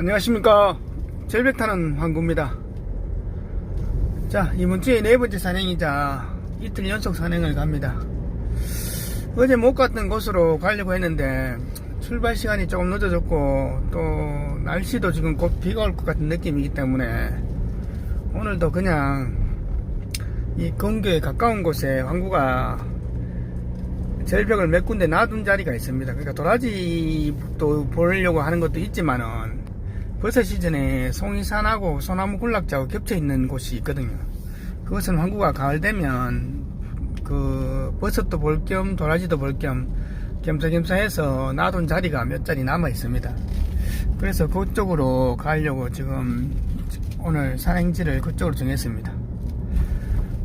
안녕하십니까. 절벽 타는 황구입니다. 자 이번 주에 네 번째 산행이자 이틀 연속 산행을 갑니다. 어제 못 갔던 곳으로 가려고 했는데 출발 시간이 조금 늦어졌고 또 날씨도 지금 곧 비가 올 것 같은 느낌이기 때문에 오늘도 그냥 이 근교에 가까운 곳에 황구가 절벽을 몇 군데 놔둔 자리가 있습니다. 그러니까 도라지도 보려고 하는 것도 있지만은 버섯 시즌에 송이산하고 소나무 군락지하고 겹쳐 있는 곳이 있거든요. 그것은 황구가 가을 되면 그 버섯도 볼 겸 도라지도 볼 겸 겸사겸사 해서 놔둔 자리가 몇 자리 남아 있습니다. 그래서 그쪽으로 가려고 지금 오늘 산행지를 그쪽으로 정했습니다.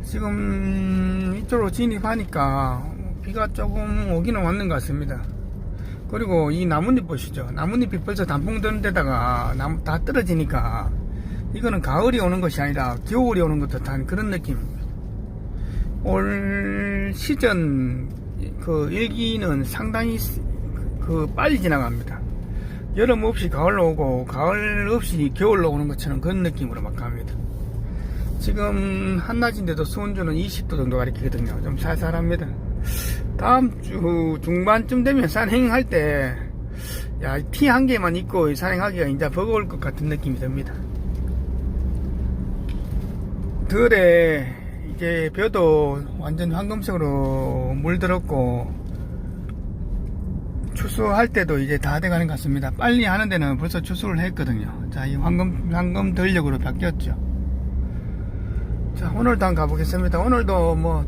지금 이쪽으로 진입하니까 비가 조금 오기는 왔는 것 같습니다. 그리고 이 나뭇잎 보시죠. 나뭇잎이 벌써 단풍 드는 데다가 나무 다 떨어지니까 이거는 가을이 오는 것이 아니라 겨울이 오는 것 듯한 그런 느낌입니다. 올 시즌 그 일기는 상당히 그 빨리 지나갑니다. 여름 없이 가을로 오고 가을 없이 겨울로 오는 것처럼 그런 느낌으로 막 갑니다. 지금 한낮인데도 수온주는 20도 정도 가리키거든요. 좀 살살합니다. 다음 주 중반쯤 되면 산행할 때, 야, 티 한 개만 입고 산행하기가 이제 버거울 것 같은 느낌이 듭니다. 들에 이제 벼도 완전 황금색으로 물들었고, 추수할 때도 이제 다 돼가는 것 같습니다. 빨리 하는 데는 벌써 추수를 했거든요. 자, 이 황금, 황금 들력으로 바뀌었죠. 자, 오늘도 한번 가보겠습니다. 오늘도 뭐,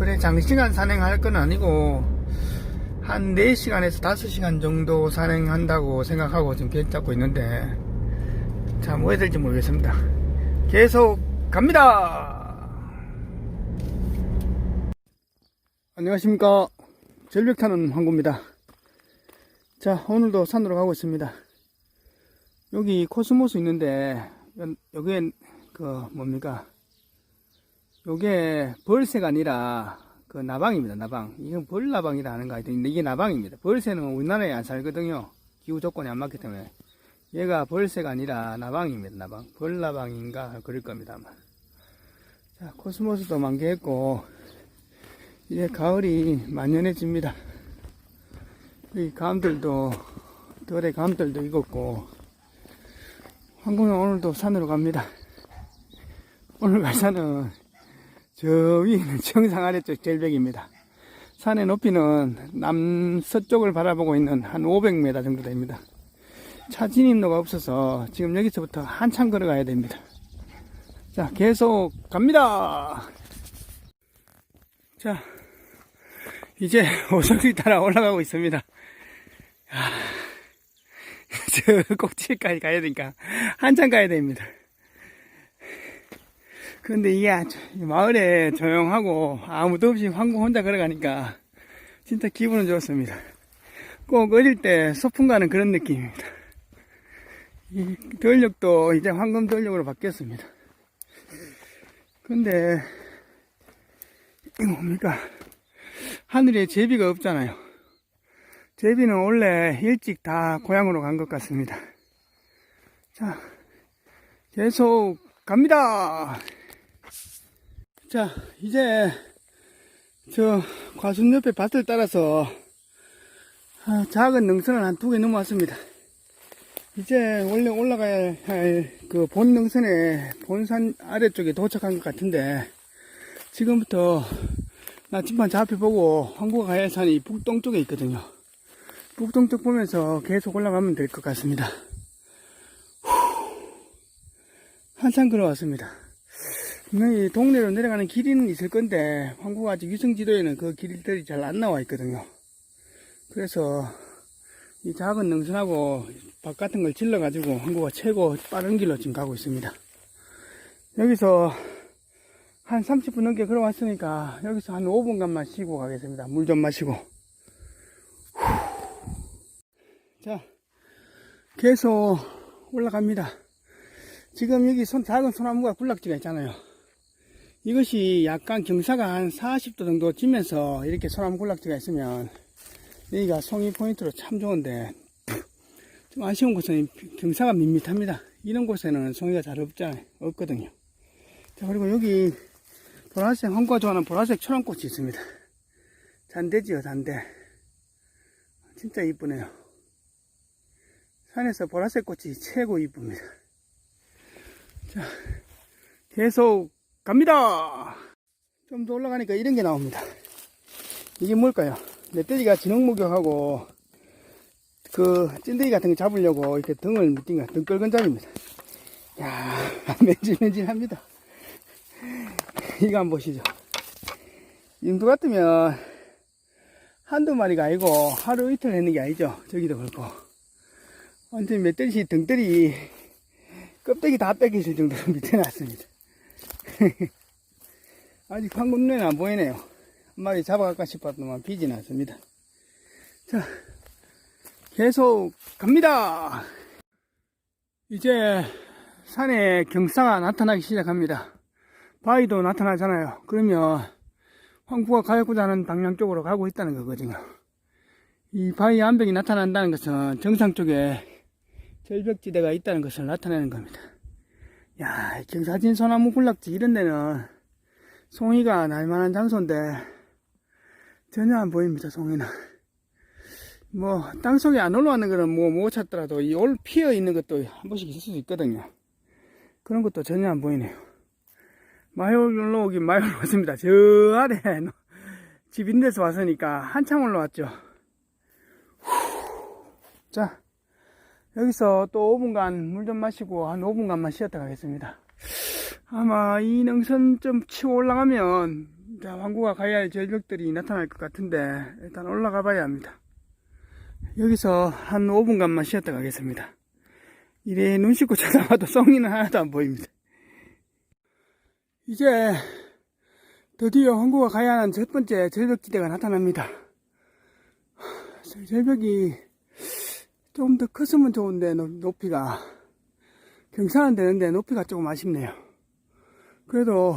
그래, 장시간 산행할 건 아니고, 한 4시간에서 5시간 정도 산행한다고 생각하고 지금 계획 잡고 있는데, 자, 뭐 해야 될지 모르겠습니다. 계속 갑니다! 안녕하십니까. 절벽 타는 황구입니다. 자, 오늘도 산으로 가고 있습니다. 여기 코스모스 있는데, 여- 여기엔 그 뭡니까 요게 벌새가 아니라 그 나방입니다 나방. 이건 벌나방이라 하는 거 같은데 이게 나방입니다. 벌새는 우리나라에 안 살거든요. 기후 조건이 안 맞기 때문에. 얘가 벌새가 아니라 나방입니다 나방. 벌나방인가 그럴 겁니다 아마. 자 코스모스도 만개했고 이제 가을이 만연해집니다. 이 감들도 덜의 감들도 익었고 황구는 오늘도 산으로 갑니다. 오늘 갈 산은 저 위에는 정상 아래쪽 절벽입니다. 산의 높이는 남서쪽을 바라보고 있는 한 500m 정도 됩니다. 차 진입로가 없어서 지금 여기서부터 한참 걸어가야 됩니다. 자, 계속 갑니다. 자, 이제 오솔길 따라 올라가고 있습니다. 야, 저 꼭지까지 가야 되니까 한참 가야 됩니다. 근데 이게 아주 마을에 조용하고 아무도 없이 황구 혼자 걸어가니까 진짜 기분은 좋습니다. 꼭 어릴 때 소풍 가는 그런 느낌입니다. 이 전력도 이제 황금 전력으로 바뀌었습니다. 근데 이거 뭡니까? 하늘에 제비가 없잖아요. 제비는 원래 일찍 다 고향으로 간 것 같습니다. 자, 계속 갑니다. 자, 이제 저 과순 옆에 밭을 따라서 아, 작은 능선을 한 두 개 넘어왔습니다. 이제 원래 올라가야 할 그 본 능선의 본산 아래쪽에 도착한 것 같은데 지금부터 나침반 좌표 보고 황구가 가야 할 산이 북동쪽에 있거든요. 북동쪽 보면서 계속 올라가면 될 것 같습니다. 후, 한참 걸어왔습니다. 분명히 동네로 내려가는 길이는 있을 건데 황구가 아직 위성지도에는 그 길들이 잘 안 나와 있거든요. 그래서 이 작은 능선하고 밭 같은 걸 질러 가지고 황구가 최고 빠른 길로 지금 가고 있습니다. 여기서 한 30분 넘게 걸어왔으니까 여기서 한 5분간만 쉬고 가겠습니다. 물 좀 마시고. 후. 자, 계속 올라갑니다. 지금 여기 손, 작은 소나무가 군락지가 있잖아요. 이것이 약간 경사가 한 40도 정도 지면서 이렇게 소나무 군락지가 있으면 여기가 송이 포인트로 참 좋은데 좀 아쉬운 곳은 경사가 밋밋합니다. 이런 곳에는 송이가 잘 없잖아요. 없거든요. 자, 그리고 여기 보라색, 황구가 좋아하는 보라색 초롱꽃이 있습니다. 잔대지요, 잔대. 진짜 이쁘네요. 산에서 보라색 꽃이 최고 이쁩니다. 자, 계속 갑니다! 좀 더 올라가니까 이런 게 나옵니다. 이게 뭘까요? 멧돼지가 진흙 목욕하고 그 찐득이 같은 거 잡으려고 이렇게 등을 밑인 거, 등 끌건 잡입니다. 야 맨질맨질합니다. 이거 한번 보시죠. 인도 같으면 한두 마리가 아니고 하루 이틀 했는 게 아니죠. 저기도 그렇고. 완전 멧돼지 등들이 껍데기 다 뺏기실 정도로 밑에 놨습니다. 아직 방금 눈에는 안 보이네요. 한 마리 잡아갈까 싶었더만 비지 났습니다. 자, 계속 갑니다. 이제 산에 경사가 나타나기 시작합니다. 바위도 나타나잖아요. 그러면 황구가 하는 방향 쪽으로 가고 있다는 거거든요. 이 바위 암벽이 나타난다는 것은 정상 쪽에 절벽지대가 있다는 것을 나타내는 겁니다. 야, 경사진 소나무 군락지 이런 데는 송이가 날만한 장소인데 전혀 안 보입니다, 송이는. 뭐, 땅 속에 안 올라가는 거는 뭐 못 찾더라도 이 올 피어 있는 것도 한 번씩 있을 수 있거든요. 그런 것도 전혀 안 보이네요. 마을 올라오긴 마을 올라왔습니다. 저 아래 집 있는 데서 왔으니까 한참 올라왔죠. 후. 자, 여기서 또 5분간 물 좀 마시고 한 5분간만 쉬었다 가겠습니다. 아마 이 능선 좀 치고 올라가면 자, 왕구가 가야 할 절벽들이 나타날 것 같은데 일단 올라가 봐야 합니다. 여기서 한 5분간만 쉬었다 가겠습니다. 이래 눈 씻고 쳐다봐도 썽이는 하나도 안 보입니다. 이제 드디어 황구가 가야 하는 첫 번째 절벽지대가 나타납니다. 절벽이 좀더 컸으면 좋은데 높- 높이가 경사는 되는데 높이가 조금 아쉽네요. 그래도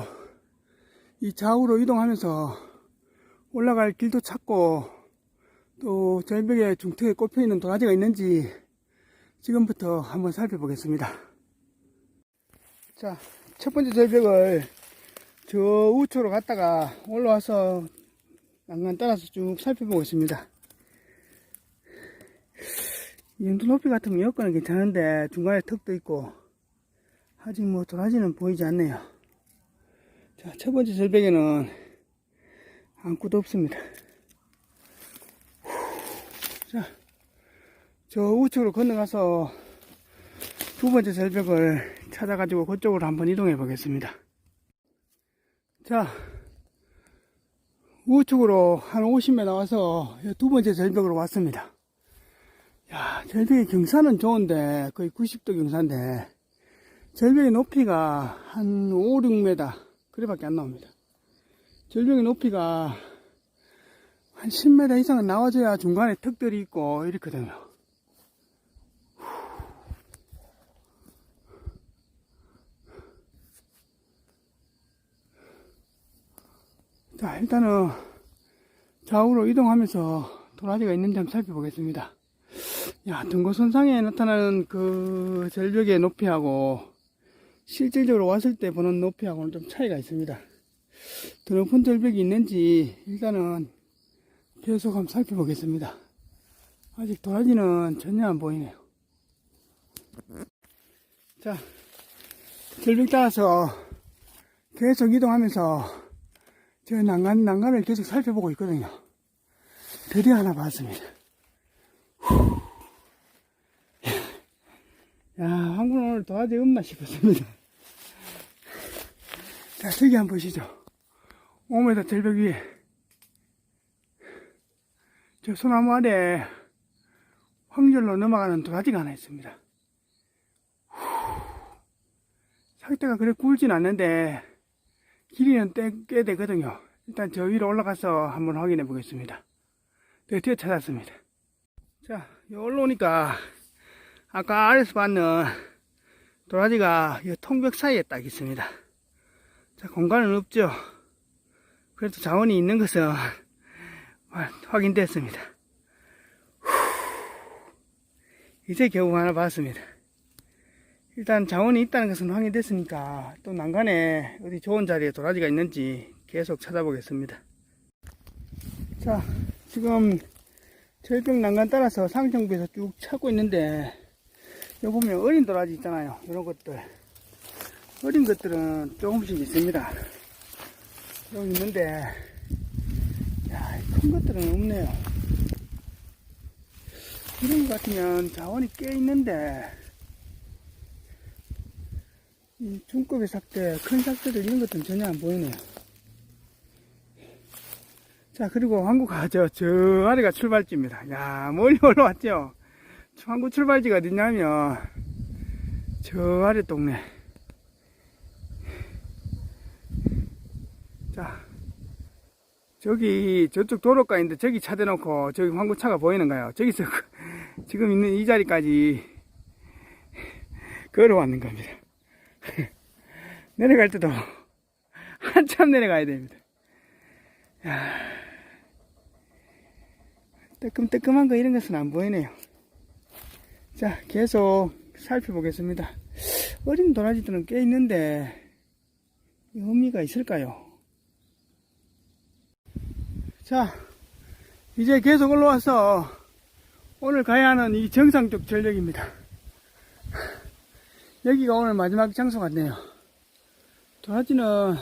이 좌우로 이동하면서 올라갈 길도 찾고 또 절벽에 중턱에 꼽혀 있는 도라지가 있는지 지금부터 한번 살펴보겠습니다. 자, 첫 번째 절벽을 저 우측으로 갔다가 올라와서 난간 따라서 쭉 살펴보겠습니다. 이 정도 높이 같으면 여건은 괜찮은데 중간에 턱도 있고 아직 뭐 도라지는 보이지 않네요. 자, 첫 번째 절벽에는 아무것도 없습니다. 자, 저 우측으로 건너가서 두 번째 절벽을 찾아가지고 그쪽으로 한번 이동해 보겠습니다. 자, 우측으로 한 50m 나와서 두 번째 절벽으로 왔습니다. 야, 절벽의 경사는 좋은데 거의 90도 경사인데 절벽의 높이가 한 5, 6m 그래밖에 안 나옵니다. 절벽의 높이가 한 10m 이상은 나와줘야 중간에 턱들이 있고 이렇거든요. 자, 일단은 좌우로 이동하면서 도라지가 있는지 한번 살펴보겠습니다. 야, 등고선상에 나타나는 그 절벽의 높이하고 실질적으로 왔을 때 보는 높이하고는 좀 차이가 있습니다. 더 높은 절벽이 있는지 일단은 계속 한번 살펴보겠습니다. 아직 도라지는 전혀 안 보이네요. 자, 절벽 따라서 계속 이동하면서 저 난간, 난간을 계속 살펴보고 있거든요. 드디어 하나 봤습니다. 후. 야, 한국 오늘 도라지 없나 싶었습니다. 자, 저기 한번 보시죠. 5m 절벽 위에. 저 소나무 아래 황절로 넘어가는 도라지가 하나 있습니다. 후. 상태가 그래 굵진 않는데, 길이는 꽤, 꽤 되거든요. 일단 저 위로 올라가서 한번 확인해 보겠습니다. 드디어 찾았습니다. 자, 여기 올라오니까 아까 아래서 봤는 도라지가 이 통벽 사이에 딱 있습니다. 자, 공간은 없죠. 그래도 자원이 있는 것은 확인됐습니다. 후, 이제 겨우 하나 봤습니다. 일단 자원이 있다는 것은 확인됐으니까 또 난간에 어디 좋은 자리에 도라지가 있는지 계속 찾아보겠습니다. 자, 지금 절벽 난간 따라서 상정부에서 쭉 찾고 있는데 여기 보면 어린 도라지 있잖아요. 이런 것들. 어린 것들은 조금씩 있습니다. 여기 있는데 야, 이큰 것들은 없네요. 이런 것 같으면 자원이 꽤 있는데 이 중급의 삭대, 큰 삭대들 이런 것들은 전혀 안 보이네요. 자, 그리고 한국 가죠. 저 아래가 출발지입니다. 야, 멀리 올라왔죠? 한국 출발지가 어디냐면, 저 아래 동네. 자, 저기, 저쪽 도로가인데 저기 차 대놓고 저기 황구차가 보이는가요? 저기서 지금 있는 이 자리까지 걸어왔는 겁니다. 내려갈 때도 한참 내려가야 됩니다. 야, 뜨끔뜨끔한 거 이런 것은 안 보이네요. 자, 계속 살펴보겠습니다. 어린 도라지들은 꽤 있는데 의미가 있을까요? 자, 이제 계속 올라와서 오늘 가야 하는 이 정상 쪽 전력입니다. 여기가 오늘 마지막 장소 같네요. 도라지는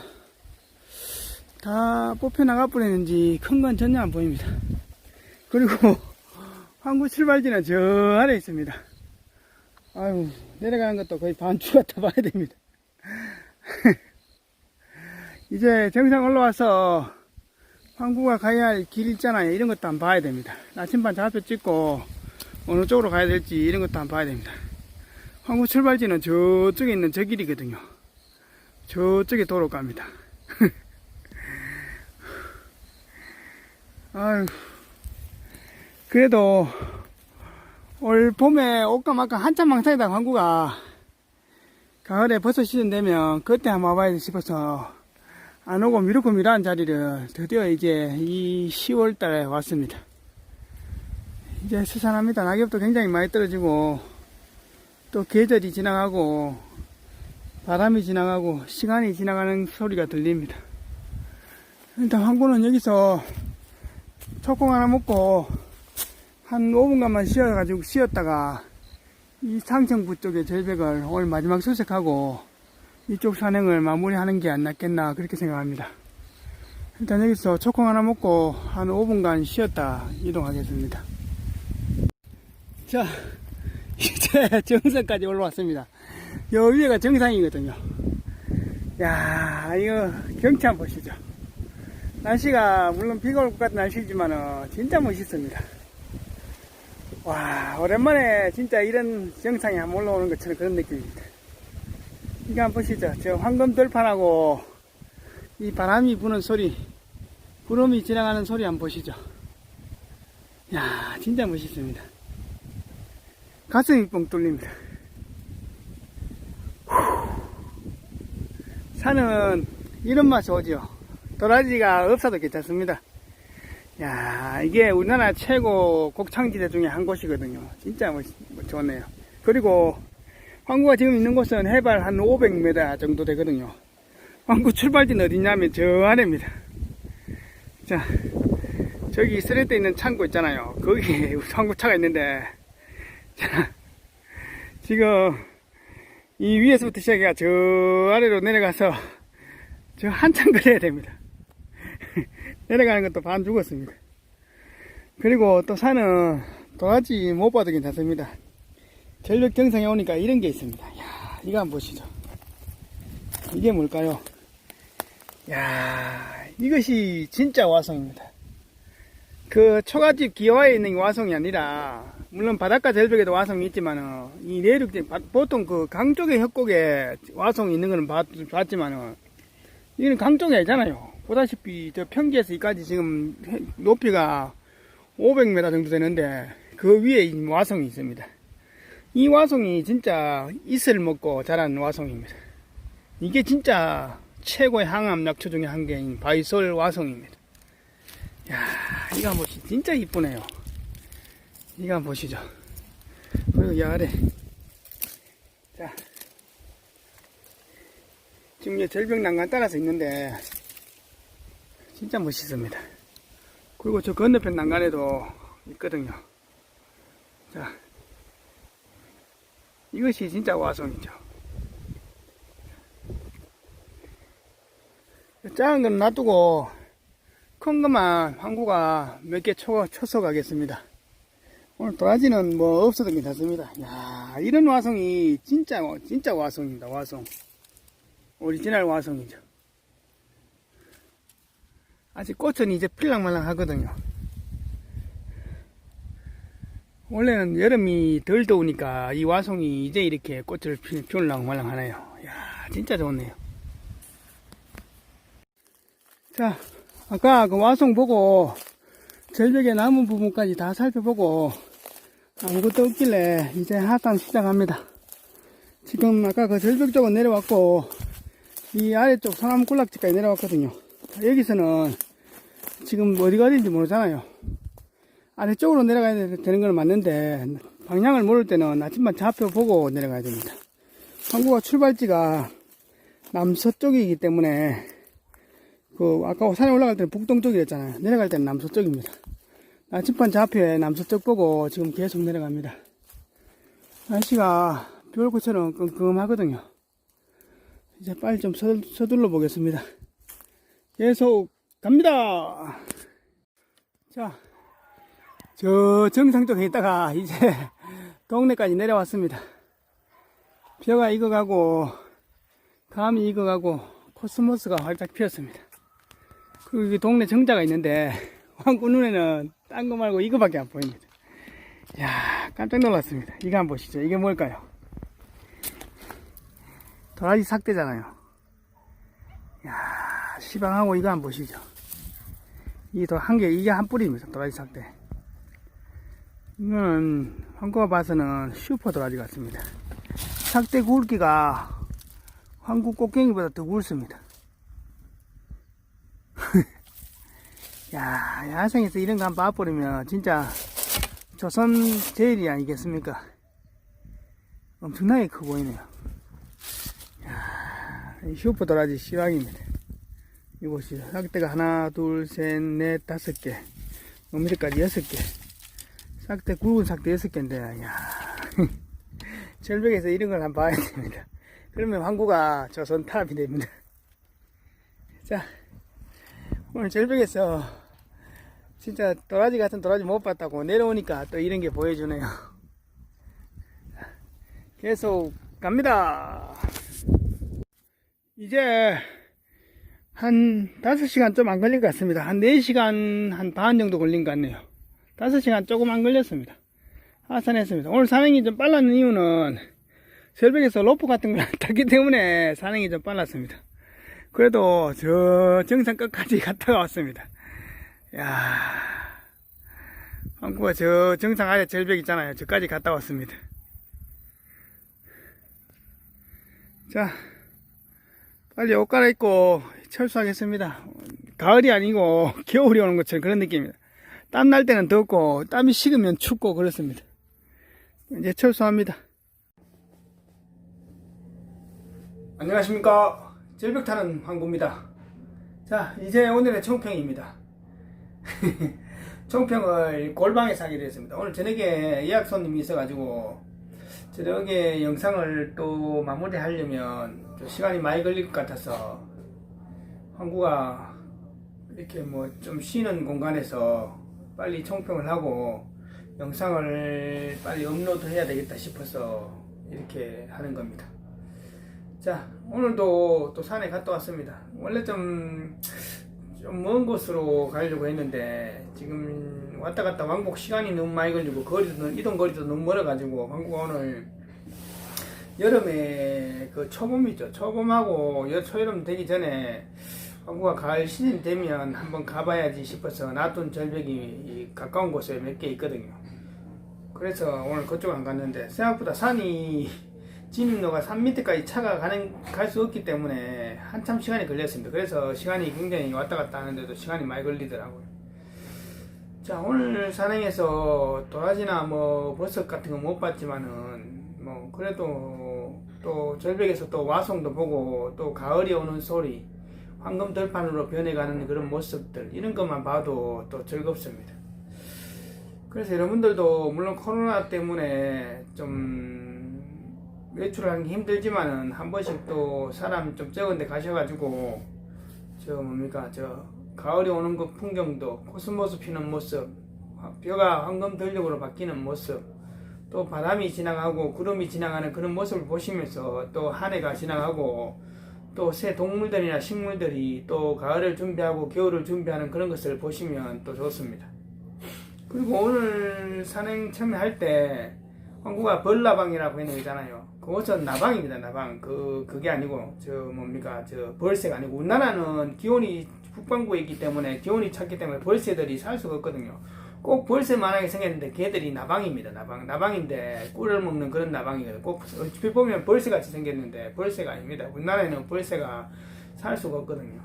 다 뽑혀 나가 버리는지 큰 건 전혀 안 보입니다. 그리고 항구 출발지는 저 아래 있습니다. 아유, 내려가는 것도 거의 반주 같다 봐야 됩니다. 이제 정상 올라와서 항구가 가야 할 길 있잖아요. 이런 것도 한번 봐야 됩니다. 나침반 좌표 찍고 어느 쪽으로 가야 될지 이런 것도 한번 봐야 됩니다. 항구 출발지는 저쪽에 있는 저 길이거든요. 저쪽에 도로 갑니다. 아유, 그래도 올 봄에 옷감 아까 한참 망상이다 항구가 가을에 버섯 시즌 되면 그때 한번 와봐야 싶어서 안 오고 미루고 미루한 자리를 드디어 이제 이 10월 달에 왔습니다. 이제 수산합니다. 낙엽도 굉장히 많이 떨어지고 또 계절이 지나가고 바람이 지나가고 시간이 지나가는 소리가 들립니다. 일단 항구는 여기서 초콩 하나 먹고 한 5분간만 쉬어가지고 쉬었다가 이 상층부 쪽의 절벽을 오늘 마지막 수색하고 이쪽 산행을 마무리하는 게 안 낫겠나 그렇게 생각합니다. 일단 여기서 초콩 하나 먹고 한 5분간 쉬었다 이동하겠습니다. 자, 이제 정상까지 올라왔습니다. 여 위에가 정상이거든요. 야, 이거 경치 한번 보시죠. 날씨가 물론 비가 올 것 같은 날씨지만 진짜 멋있습니다. 와 오랜만에 진짜 이런 정상에 한번 올라오는 것처럼 그런 느낌입니다. 이거 한번 보시죠. 저 황금 들판하고 이 바람이 부는 소리, 구름이 지나가는 소리 한번 보시죠. 야 진짜 멋있습니다. 가슴이 뻥 뚫립니다. 산은 이런 맛이 오죠. 도라지가 없어도 괜찮습니다. 야, 이게 우리나라 최고 곡창지대 중에 한 곳이거든요. 진짜 멋, 좋네요. 그리고 황구가 지금 있는 곳은 해발 한 500m 정도 되거든요. 황구 출발지는 어디냐면 저 아래입니다. 자, 저기 쓰레때 있는 창고 있잖아요. 거기 황구차가 있는데, 자, 지금 이 위에서부터 시작해가 저 아래로 내려가서 저 한참 걸어야 됩니다. 내려가는 것도 반 죽었습니다. 그리고 또 산은 도라지 못 봐도 괜찮습니다. 전력 정상에 오니까 이런 게 있습니다. 야 이거 한번 보시죠. 이게 뭘까요? 야 이것이 진짜 와송입니다. 그 초가집 기와에 있는 와송이 아니라 물론 바닷가 절벽에도 와송이 있지만은 이 내륙 보통 그 강 쪽에 협곡에 와송이 있는 거는 봤, 봤지만은 이거는 강 쪽에 있잖아요. 보다시피 저 평지에서 여기까지 지금 높이가 500m 정도 되는데 그 위에 이 와송이 있습니다. 이 와송이 진짜 이슬 먹고 자란 와송입니다. 이게 진짜 최고의 항암 낙초 중에 한 개인 바이솔 와송입니다. 야, 이거 한번 보시죠. 진짜 이쁘네요. 이거 한번 보시죠. 그리고 이 아래. 자. 지금 이 절벽 난간 따라서 있는데, 진짜 멋있습니다. 그리고 저 건너편 난간에도 있거든요. 자. 이것이 진짜 와송이죠. 작은 건 놔두고 큰 것만 항구가 몇 개 쳐서 가겠습니다. 오늘 도라지는 뭐 없어도 괜찮습니다. 야 이런 와송이 진짜 진짜 와송입니다. 와송 오리지널 와송이죠. 아직 꽃은 이제 필랑말랑 하거든요. 원래는 여름이 덜 더우니까 이 와송이 이제 이렇게 꽃을 피, 피울랑 말랑 하네요. 야 진짜 좋네요. 자, 아까 그 와송 보고 절벽에 남은 부분까지 다 살펴보고 아무것도 없길래 이제 하단 시작합니다. 지금 아까 그 절벽 쪽은 내려왔고 이 아래쪽 상암 군락지까지 내려왔거든요. 여기서는 지금 어디가 어딘지 모르잖아요. 아래쪽으로 내려가야 되는 건 맞는데 방향을 모를 때는 아침만 좌표 보고 내려가야 됩니다. 항구가 출발지가 남서쪽이기 때문에 그 아까 산에 올라갈 때는 북동쪽이었잖아요. 내려갈 때는 남서쪽입니다. 나침반 좌표에 남서쪽 보고 지금 계속 내려갑니다. 날씨가 비올 것처럼 끔끔하거든요. 이제 빨리 좀 서, 서둘러 보겠습니다. 계속 갑니다. 자, 저 정상 쪽에 있다가 이제 동네까지 내려왔습니다. 벼가 익어가고 감이 익어가고 코스모스가 활짝 피었습니다. 그리고 여기 동네 정자가 있는데 왕구 눈에는 딴 거 말고 이거밖에 안 보입니다. 야 깜짝 놀랐습니다. 이거 한번 보시죠. 이게 뭘까요? 도라지 삭대잖아요. 야 시방하고 이거 한번 보시죠. 이게 한 개, 이게 한 뿌리입니다. 도라지 삭대. 이거는 한국어 봐서는 슈퍼 도라지 같습니다. 삭대 굵기가 한국 꽃갱이보다 더 굵습니다. 야, 야생에서 이런 거 한번 봐버리면 진짜 조선 제일이 아니겠습니까? 엄청나게 커 보이네요. 야, 이 슈퍼 도라지 시황입니다. 이곳이 싹대가 하나, 둘, 셋, 넷, 다섯 개. 밑에까지 여섯 개. 싹대, 굵은 싹대 여섯 개인데, 야 절벽에서 이런 걸 한번 봐야 됩니다. 그러면 항구가 조선 탑이 됩니다. 자, 오늘 절벽에서 진짜 도라지 같은 도라지 못 봤다고 내려오니까 또 이런 게 보여주네요. 계속 갑니다. 이제 한 5시간 좀 안 걸린 것 같습니다. 한 4시간 한 반 정도 걸린 것 같네요. 5시간 조금 안 걸렸습니다. 하산했습니다. 오늘 산행이 좀 빨랐는 이유는 절벽에서 로프 같은 걸 탔기 때문에 산행이 좀 빨랐습니다. 그래도 저 정상 끝까지 갔다가 왔습니다. 야 한국가 저 정상 아래 절벽 있잖아요. 저까지 갔다 왔습니다. 자, 빨리 옷 갈아입고 철수하겠습니다. 가을이 아니고 겨울이 오는 것처럼 그런 느낌입니다. 땀 날 때는 덥고 땀이 식으면 춥고 그렇습니다. 이제 철수합니다. 안녕하십니까. 절벽 타는 황구입니다. 자, 이제 오늘의 총평입니다. 총평을 골방에서 하기로 했습니다. 오늘 저녁에 예약 손님이 있어가지고 저녁에 영상을 또 마무리 하려면 좀 시간이 많이 걸릴 것 같아서 황구가 이렇게 뭐 좀 쉬는 공간에서 빨리 총평을 하고 영상을 빨리 업로드 해야 되겠다 싶어서 이렇게 하는 겁니다. 자, 오늘도 또 산에 갔다 왔습니다. 원래 좀, 좀 먼 곳으로 가려고 했는데, 지금 왔다 갔다 왕복 시간이 너무 많이 걸리고, 거리도, 이동 거리도 너무 멀어가지고, 왕구가 오늘 여름에 그 초봄이죠. 초봄하고 여, 초여름 되기 전에, 왕구가 가을 시즌 되면 한번 가봐야지 싶어서 놔둔 절벽이 이 가까운 곳에 몇 개 있거든요. 그래서 오늘 그쪽 안 갔는데, 생각보다 산이 진입로가 산 밑에까지 차가 가는 갈 수 없기 때문에 한참 시간이 걸렸습니다. 그래서 시간이 굉장히 왔다 갔다 하는데도 시간이 많이 걸리더라고요. 자 오늘 산행에서 도라지나 뭐 버섯 같은 거 못 봤지만은 뭐 그래도 또 절벽에서 또 와송도 보고 또 가을이 오는 소리 황금 들판으로 변해가는 그런 모습들 이런 것만 봐도 또 즐겁습니다. 그래서 여러분들도 물론 코로나 때문에 좀 외출하는 게 힘들지만은 한 번씩 또 사람 좀 적은데 가셔가지고 저 뭡니까 저 가을이 오는 그 풍경도 코스모스 피는 모습 벼가 황금 들녘으로 바뀌는 모습 또 바람이 지나가고 구름이 지나가는 그런 모습을 보시면서 또 한 해가 지나가고 또 새 동물들이나 식물들이 또 가을을 준비하고 겨울을 준비하는 그런 것을 보시면 또 좋습니다. 그리고 오늘 산행 처음에 할때 황구가 벌나방이라고 했는 거 있잖아요. 그것은 나방입니다. 나방. 그 그게 아니고 저 뭡니까 저 벌새가 아니고 우리나라는 기온이 북반구에 있기 때문에 기온이 찼기 때문에 벌새들이 살 수가 없거든요. 꼭 벌새만하게 생겼는데 걔들이 나방입니다. 나방. 나방인데 꿀을 먹는 그런 나방이거든요. 꼭 얼핏 보면 벌새같이 생겼는데 벌새가 아닙니다. 우리나라에는 벌새가 살 수가 없거든요.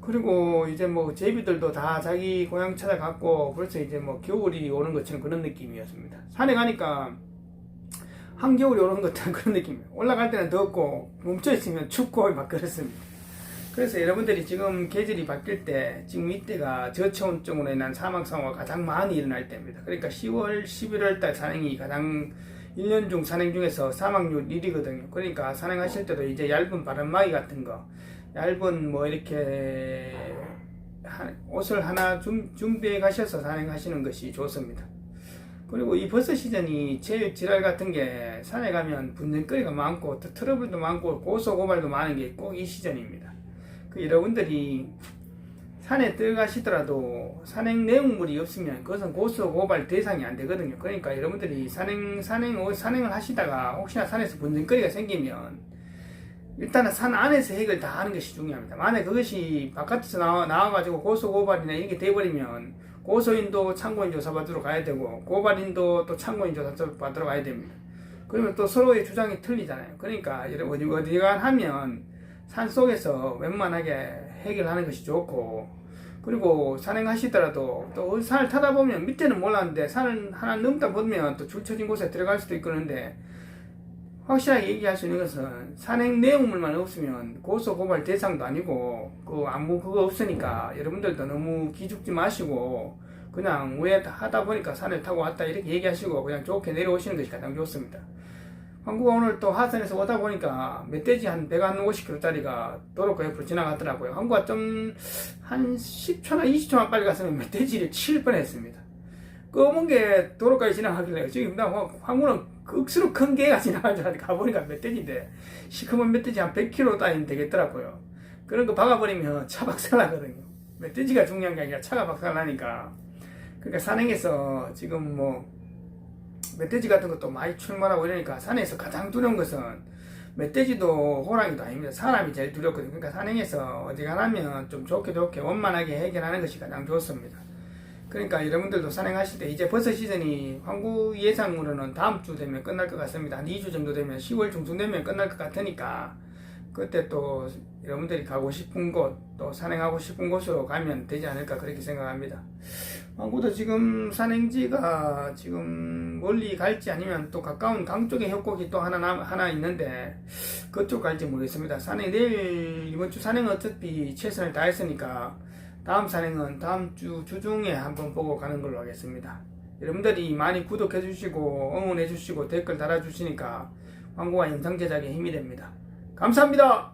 그리고 이제 뭐 제비들도 다 자기 고향 찾아갔고 벌써 이제 뭐 겨울이 오는 것처럼 그런 느낌이었습니다. 산에 가니까 한겨울이 오는 것처럼 그런 느낌이에요. 올라갈 때는 덥고 멈춰 있으면 춥고 막 그렇습니다. 그래서 여러분들이 지금 계절이 바뀔 때 지금 이때가 저체온증으로 인한 사망 사고가 가장 많이 일어날 때입니다. 그러니까 10월, 11월 달 산행이 가장 1년 중 산행 중에서 사망률 1위거든요. 그러니까 산행하실 때도 이제 얇은 바람막이 같은 거, 얇은 뭐 이렇게 한- 옷을 하나 준, 준비해 가셔서 산행하시는 것이 좋습니다. 그리고 이 버섯 시즌이 제일 지랄 같은 게 산에 가면 분쟁거리가 많고 또 트러블도 많고 고소고발도 많은 게 꼭 이 시즌입니다. 그 여러분들이 산에 들어가시더라도 산행 내용물이 없으면 그것은 고소고발 대상이 안 되거든요. 그러니까 여러분들이 산행 산행 산행을 하시다가 혹시나 산에서 분쟁거리가 생기면 일단은 산 안에서 해결 다 하는 것이 중요합니다. 만약 그것이 바깥에서 나와, 나와가지고 고소고발이나 이렇게 돼버리면 고소인도 참고인 조사받으러 가야 되고 고발인도 또 참고인 조사받으러 가야 됩니다. 그러면 또 서로의 주장이 틀리잖아요. 그러니까 여러분 어디 어디가 하면 산 속에서 웬만하게 해결하는 것이 좋고 그리고 산행하시더라도 또 산을 타다 보면 밑에는 몰랐는데 산을 하나 넘다 보면 또 줄 쳐진 곳에 들어갈 수도 그런데 확실하게 얘기할 수 있는 것은 산행 내용물만 없으면 고소 고발 대상도 아니고 그 아무 그거 없으니까 여러분들도 너무 기죽지 마시고 그냥 왜 하다 보니까 산을 타고 왔다 이렇게 얘기하시고 그냥 좋게 내려오시는 것이 가장 좋습니다. 한국가 오늘 또 하산에서 오다 보니까 멧돼지 한 150km짜리가 도로가 옆으로 지나갔더라고요. 한국가 좀 한 10초나 20초만 빨리 갔으면 멧돼지를 칠 뻔했습니다. 검은 게 도로까지 지나가길래 지금 나 황구는 억수로 큰 개가 지나간 줄 알았는데 가보니까 멧돼지인데 시커먼 멧돼지 한 100kg 따위는 되겠더라고요. 그런 거 박아버리면 차 박살나거든요. 멧돼지가 중요한 게 아니라 차가 박살나니까. 그러니까 산행에서 지금 뭐 멧돼지 같은 것도 많이 출몰하고 이러니까 산에서 가장 두려운 것은 멧돼지도 호랑이도 아닙니다. 사람이 제일 두렵거든요. 그러니까 산행에서 어지간하면 좀 좋게 좋게 원만하게 해결하는 것이 가장 좋습니다. 그러니까 여러분들도 산행하실 때 이제 버섯 시즌이 황구 예상으로는 다음 주 되면 끝날 것 같습니다. 한 2주 정도 되면 10월 중순 되면 끝날 것 같으니까 그때 또 여러분들이 가고 싶은 곳, 또 산행하고 싶은 곳으로 가면 되지 않을까 그렇게 생각합니다. 황구도 지금 산행지가 지금 멀리 갈지 아니면 또 가까운 강 쪽에 협곡이 또 하나 남, 하나 있는데 그쪽 갈지 모르겠습니다. 산행 내일 이번 주 산행은 어차피 최선을 다했으니까 다음 산행은 다음 주 주중에 한번 보고 가는 걸로 하겠습니다. 여러분들이 많이 구독해 주시고 응원해 주시고 댓글 달아 주시니까 광고와 영상 제작에 힘이 됩니다. 감사합니다.